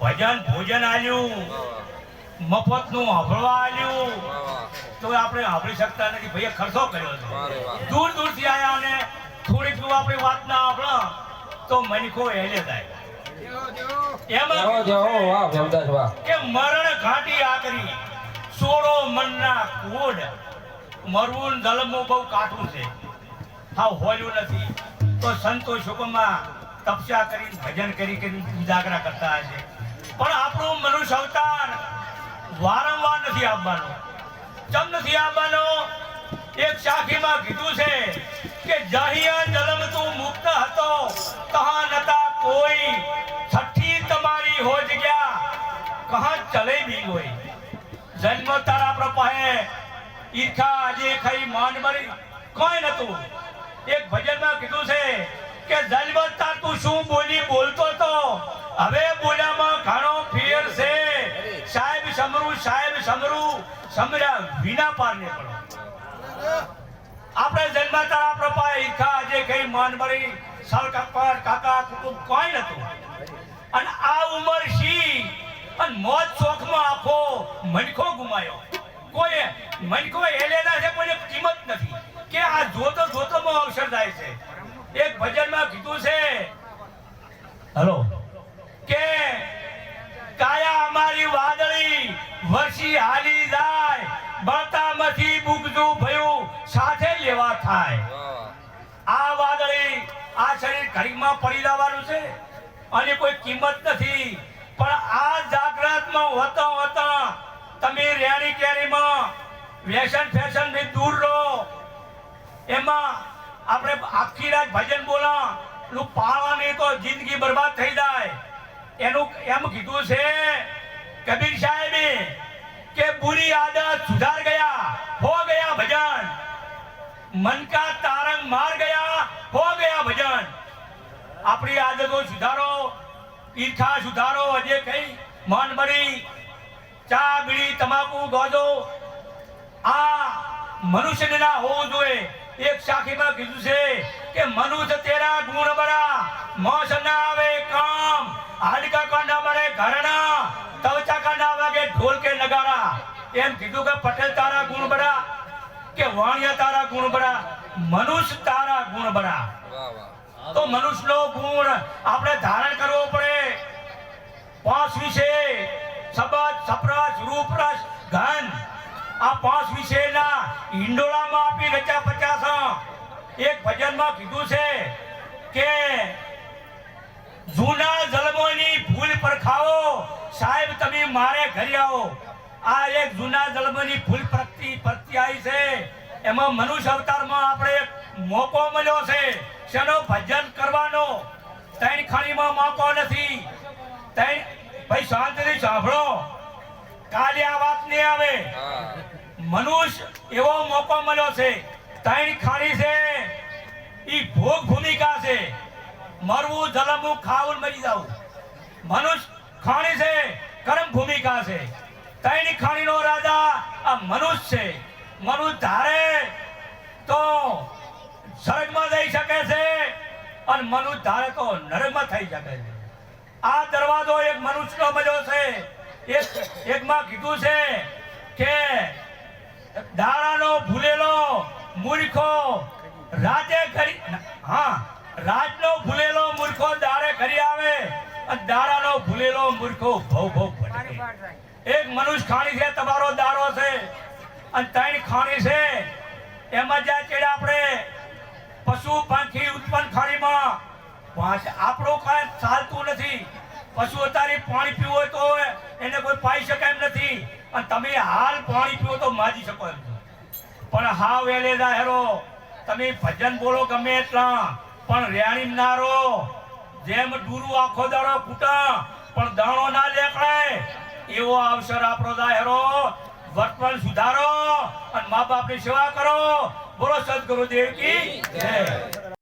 ભજન ભોજન આલ્યું. મફતનું હભળવા આલ્યું. તો આપણે સાંભળી શકતા નથી. ભાઈએ ખર્ચો કર્યો છે. દૂર દૂરથી આયા અને થોડીક આપણી વાત ના સાંભળો તો મનખો હેલે થાય. એમાં કે મરણ ઘાટી આકરી સોળો મનના કોડ મરવું ને જલમવું બહુ કાઠું છે. હાવ હોલ્યું નથી. તો સંતો શુકમાં તપસ્યા કરી ભજન કરી કરી ઉજાગરા કરતા હશે. પણ આપણું મનુષ્ય અવતાર વારંવાર નથી આપવાનો ચમ નથી આપવાનો એક સાખીમાં કીધું છે કે જહિયા જલમ તું મુક્ત હતો કહા નતા કોઈ. છઠ્ઠી તમારી હો જગ્યા કહા ચલે બી કોઈ જન્મ તારા પ્રપહે ઈર્ખા આજે ખાઈ માન મરી. કોઈ નતું. એક ભજનમાં કીધું છે કે જન્મ તાર તું શું બોલી બોલતો તો? હવે બોલ્યામાં ઘણો ફેર છે સાહેબ સમરું સાહેબ સમરું સમર્યા વિના પાર ને પડો. આપણે જન્મ તારા પ્રપાહે ઈર્ખા આજે ખાઈ માન મરી સર કાકા કાકા, કુટુંબ કોઈ નતું અને આ ઉંમર શી? અને મોજ શોખમાં આખો મનખો ગુમાયો. કોઈ મનખો એલેલા છે, પણ કિંમત નથી. કે આ જોતો જોતોમાં અવસર થાય છે. એક ભજનમાં કીધું છે, હલો, કે કાયા અમારી વાદળી વરસી હાલી બુગજું ભયું સાથે લેવા થાય. આ વાદળી આ શરીર ઘડીમાં પડી જવાનું છે અને કોઈ કિંમત નથી. પણ આ જાગ્રતમાં હોતા હોતા તમે રેણી કેરીમાં વ્યસન ફેશનથી દૂર રહો. એમાં આપણે આખી રાત ભજન બોલા નું પાળવાની તો જિંદગી બરબાદ થઈ જાય. એનું એમ કીધું છે કબીર સાહેબે કે બુરી આદત સુધાર ગયા મન કા તારંગ માર ગયા, હો ગયા ભજન. આપણી આદતો સુધારો, ઈર્ખા સુધારો અજે કઈ મન મરી ચા, બીડી, તમાકુ ગોજો આ મનુષ્યને ના હોવું જોઈએ. એક સાખીમાં કીધું છે કે મનુષ્ય તેરા ગુણ બરા. મોસ ના આવે કામ. હાડકા કા ના મળે ઘરના. તવચા કા વાગે ઢોલ કે નગારા. એમ કીધું કે પટેલ તારા ગુણ બરા. કે વાણિયા તારા ગુણ બરા મનુષ્ય તારા ગુણ બરા. તો મનુષ્યનો ગુણ આપણે ધારણ કરવો પડે. પાંચ વિશે શબ્દ સપ્રસ રૂપરસ ઘન. આ પાંચ વિશેના હિંડોળામાં આપી રચા પચાસ એક ભજનમાં કીધું છે કે જૂના જલમોની ભૂલ પરખાવો સાહેબ તમે મારે ઘરે આવો. આ એક જૂના જલમોની ભૂલ પ્રતિ પ્રત્યાય છે. એમાં મનુષ્ય અવતારમાં આપણે મોકો મળ્યો છે. શેનો ભજન કરવાનો? ત્રણ ખાણીમાં મોકો નથી. ત્રણ, ભાઈ શાંતિથી સાંભળો. કાલે આ વાત નહીં આવે. મનુષ્ય એવો મોકો મળ્યો છે. ત્રણ ખાણી છે. એ ભોગ ભૂમિકા છે. મરવું, જલમવું, ખાવું મરી જવું. મનુષ્ય ખાણી છે, કર્મ ભૂમિકા છે. ત્રણ ખાણીનો રાજા, આ મનુષ્ય છે. મનુષ્ય ધારે તો સ્વર્ગમાં જઈ શકે છે અને મનુષ્ય ધારે તો નરકમાં થઈ શકે છે. આ દરવાજો એક મનુષ્યનો મજો છે. એક, એકમાં કીધું છે કે દાડાનો ભૂલેલો મૂર્ખો રાતે કરી, હા, રાતનો ભૂલેલો મૂર્ખો દાડે કરી આવે અને દાડાનો ભૂલેલો મૂર્ખો ભવ ભવ ભટકે. એક મનુષ્ય ખાણી છે, તમારો દારો છે, અને ત્રણ ખાણી છે. એમાં જ્યાં ચેડે આપણે પશુ પાંખી ઉત્પન્ન ખાણીમાં આપણું કાંઈ ચાલતું નથી. પશુ અત્યારે પાણી પીવું હોય તો એને કોઈ પાઈ શકે એમ નથી. અને તમે હાલ પાણી પીવો તો માજી શકો એમ. પણ હાવ વેલે હેરો તમે ભજન બોલો ગમે એટલા, પણ રેણી ના રહો. જેમ ડુરુ આખો દાડો ફૂટા પણ દાણો ના લેકડે એવો અવસર આપણો દાહેરો વર્તમાન સુધારો અને મા બાપની સેવા કરો. બોલો સદગુરુ દેવ કી જય.